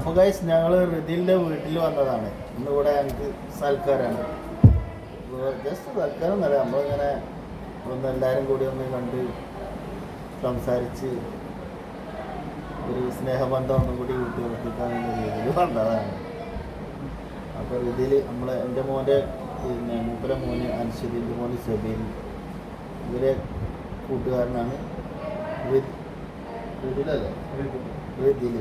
അപ്പോൾ ഗൈസ് ഞങ്ങൾ റിതിലിന്റെ വീട്ടിൽ വന്നതാണ്. ഇന്നിവിടെ ഞങ്ങൾക്ക് സൽക്കാരാണ്. ജസ്റ്റ് സൽക്കാരം എന്നല്ല നമ്മളിങ്ങനെ ഒന്ന് എല്ലാവരും കൂടി ഒന്ന് കണ്ട് സംസാരിച്ച് ഒരു സ്നേഹബന്ധം ഒന്നും കൂടി കൂട്ടി എന്ന രീതിയിൽ വന്നതാണ്. അപ്പോൾ ഇതിൽ നമ്മളെ എന്റെ മോന്റെ പിന്നെ മൂപ്പര മോന് അൻഷദിന്റെ മോന് സബീൻ ഇവരെ കൂട്ടുകാരനാണ് ഋത്- ഋതിലല്ലേ ഋതിൽ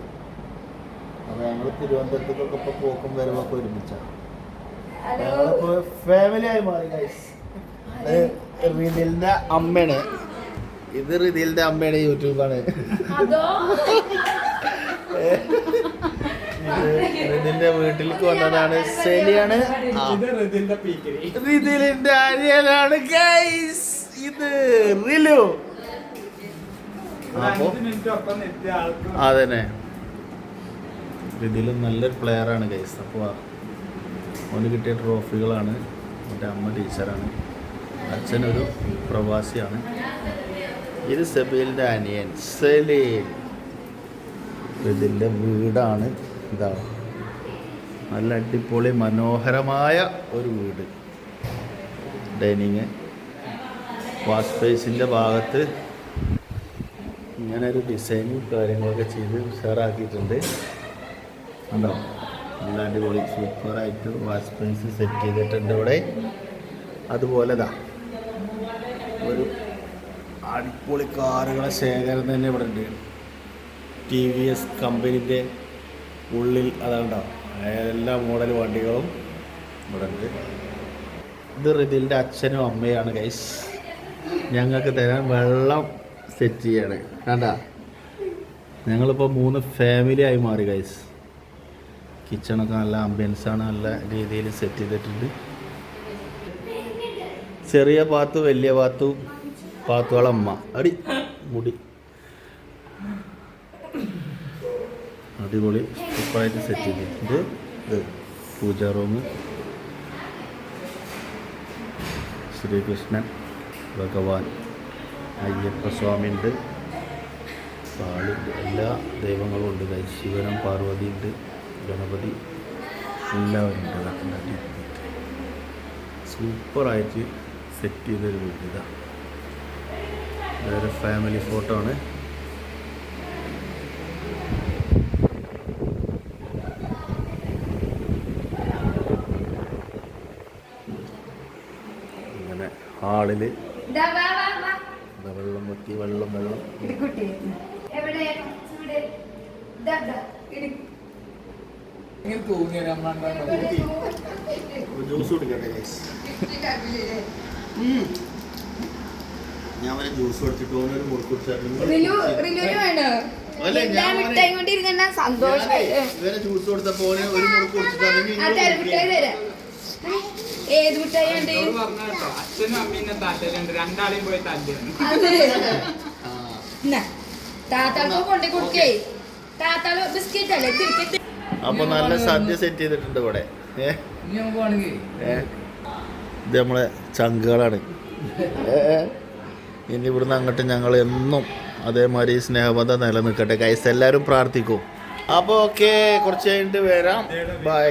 അപ്പോൾ ഞങ്ങൾ തിരുവനന്തപുരത്തേക്കൊക്കെ ഇപ്പോൾ പോക്കും വരവൊക്കെ ഒരുമിച്ചാണ് ഞങ്ങളിപ്പോൾ ഫാമിലി ആയി മാറി ഗൈസ് റിതിലിന്റെ അമ്മയാണ്. ഇത് റിതിലിന്റെ അമ്മയുടെ യൂട്യൂബാണ്. റിതിലിന്റെ വീട്ടിലേക്ക് വന്നതാണ് സെലിയാണ്. ആ. റിതിലിന്റെ അനിയനാണ് ഗൈസ് ഇത് റിലു. അപ്പോ അതന്നെ. റിതിലും നല്ലൊരു പ്ലെയറാണ് ഗൈസ് അപ്പോൾ അവന് കിട്ടിയ ട്രോഫികളാണ് എന്റെ അമ്മ ടീച്ചറാണ് അച്ഛനൊരു പ്രവാസിയാണ്. ഇത് സെബീലിന്റെ അനിയൻ. സലീൽ ഇതിന്റെ വീടാണ് ഇതാ. നല്ല അടിപൊളി മനോഹരമായ ഒരു വീട്. ഡൈനിങ്. വാഷ് സ്പേസിന്റെ ഭാഗത്ത് ഇങ്ങനെ ഒരു ഡിസൈനും കാര്യങ്ങളൊക്കെ ചെയ്ത് ഉഷാറാക്കിയിട്ടുണ്ട്. ഉണ്ടോ നല്ല അടിപൊളി സൂപ്പറായിട്ട് വാഷ് പ്രിൻസ് സെറ്റ് ചെയ്തിട്ടുണ്ട് ഇവിടെ. അതുപോലെതാ ഒരു അടിപൊളി കാറുകളെ ശേഖരം തന്നെ ഇവിടെ ഉണ്ട്. ടി വി എസ് കമ്പനിന്റെ ഉള്ളിൽ അതുണ്ടോ എല്ലാ മോഡൽ വണ്ടികളും ഇവിടെ ഉണ്ട്. ഇത് റിതിലിന്റെ അച്ഛനും അമ്മയാണ് ഗൈസ് ഞങ്ങൾക്ക് തരാൻ വെള്ളം സെറ്റ് ചെയ്യാണ്. കണ്ട? ഞങ്ങളിപ്പോൾ മൂന്ന് ഫാമിലി ആയി മാറി ഗൈസ് കിച്ചണൊക്കെ നല്ല ആംബിയൻസാണ് നല്ല രീതിയിൽ സെറ്റ് ചെയ്തിട്ടുണ്ട്. ചെറിയ പാത്തു വലിയ പാത്തു പാത്തുകളമ്മ അടി മുടി. അടിപൊളി സൂപ്പറായിട്ട് സെറ്റ് ചെയ്തിട്ടുണ്ട്. ഇത് പൂജാ റൂം ശ്രീകൃഷ്ണൻ ഭഗവാൻ ഉണ്ട് പാളി എല്ലാ ദൈവങ്ങളും ഉണ്ട്. ശിവനും പാർവതി ഉണ്ട് ഗണപതി എല്ലാവരും ഉണ്ടാക്കി? സൂപ്പറായിട്ട് സെറ്റ് ചെയ്തൊരു വീട് ഇതാ. ഇതൊരു ഫാമിലി ഫോട്ടോ ആണ്. ഇങ്ങനെ ഹാളിൽ വെള്ളം മുറ്റി വെള്ളം വെള്ളം. ജ്യൂസ് കുടിക്കട്ടെ guys. ഞാൻ വരെ ജ്യൂസ് കുടിച്ചിട്ട് ഒരു മുറുക്ക് ഇവരെ ജ്യൂസ് കൊടുത്തപ്പോ ഒരു മുറുക്ക് കുടിച്ചിട്ടാണെങ്കിൽ ഏത് മിഠായി ഉണ്ട്? അച്ഛനും അമ്മീനെ തല്ലലുണ്ട്. രണ്ടാളെയും പോയി താത്താൾക്ക് കൊണ്ടേ കൊടുക്കേ. താത്താൾ ബിസ്ക്കറ്റ് അല്ലേ തിരിക്കത്ത് അപ്പൊ നല്ല സദ്യ സെറ്റ് ചെയ്തിട്ടുണ്ട് ഇവിടെ? ഇത് നമ്മളെ ചങ്കുകളാണ്. ഇനി ഇവിടുന്ന് അങ്ങോട്ട് ഞങ്ങൾ എന്നും അതേമാതിരി സ്നേഹബന്ധം നിലനിൽക്കട്ടെ. കൈസ് എല്ലാവരും പ്രാർത്ഥിക്കും. അപ്പോൾ ഓക്കെ കുറച്ച് കഴിഞ്ഞിട്ട് വരാം. ബൈ